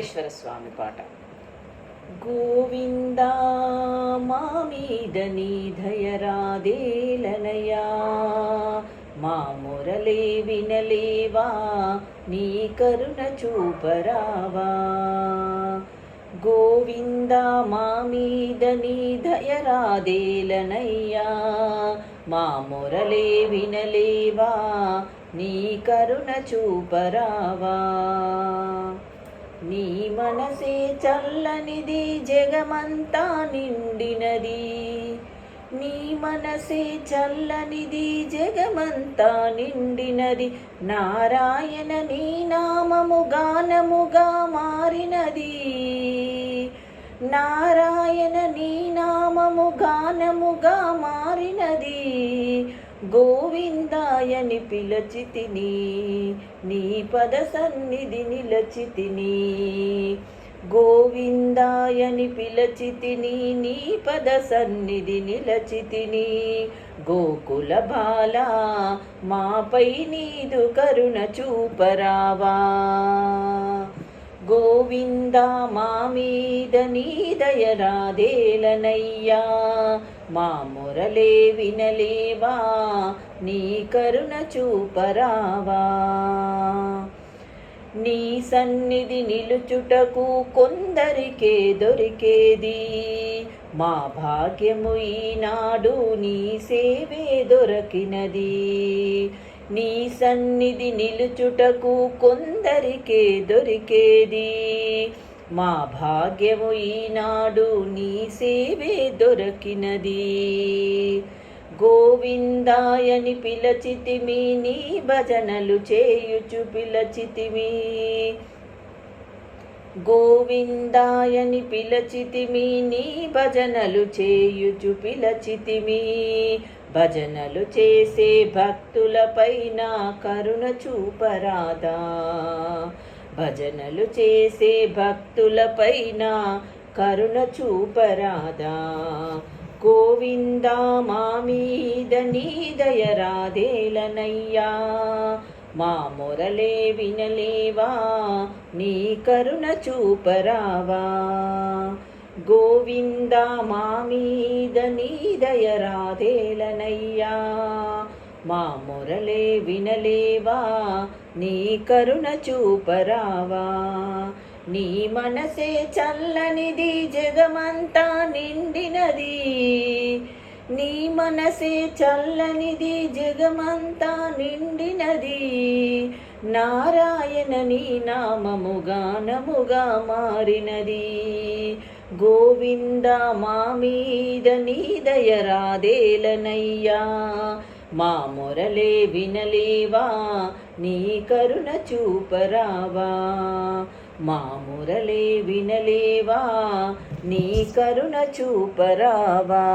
వెంకటేశ్వర స్వామి పాట. గోవిందా మా మీద నీ మా మురళే వినలేవా నీ కరుణ చూపరావా. గోవిందా మా మీద నీ మా మురళే వినలేవా నీ కరుణ చూపరావా. నీ మనసే చల్లనిది జగమంతా నిండినది. నీ మనసే చల్లనిది జగమంతా నిండినది. నారాయణ నీ నామము గానముగా మారినది. నారాయణ నీ నామము గానముగా మారినది. గోవిందాయని పిలచితిని నీ పద సన్నిధి నిలచితిని. గోవిందాయని పిలచితిని నీ పద సన్నిధి నిలచితిని. గోకుల బాల మాపై నీదు కరుణ చూపరావా. గోవింద మా మీద నీ దయరాదేలనయ్యా మా మొరలే వినలేవా? నీ కరుణ చూపరావా? నీ సన్నిధి నిలుచుటకు కొందరికే దొరికేది? మా భాగ్యము ఈనాడు నీ సేవే దొరకినది. నీ సన్నిధి నిలుచుటకు కొందరికే దొరికేది? మా భాగ్యము ఈనాడు నీ సేవే దొరకినది. గోవిందాయని పిలచితిమి నీ భజనలు చేయుచు పిలచితిమి. గోవిందాయని పిలచితిమి నీ భజనలు చేయుచు పిలచితిమి. భజనలు చేసే భక్తులపైన కరుణ చూపరాదా. భజనలు చేసే భక్తులపైన కరుణ చూపరాదా. గోవిందా మా మీద నీ మా మొరలే వినలేవా నీ కరుణ చూపరావా. గోవింద మా మీద నీ మా మొరలే వినలేవా నీ కరుణ చూపరావా. నీ మనసే చల్లనిది జగమంతా నిండినది. నీ మనసే చల్లనిది జగమంతా నిండినది. నారాయణ నీ నామము గానముగా మారినది. గోవింద మా మీద నీ దయరాదేలనయ్యా మా మొరలే వినలేవా? నీ కరుణ చూపరావా? మా మురళే వినలేవా? నీ కరుణ చూపరావా?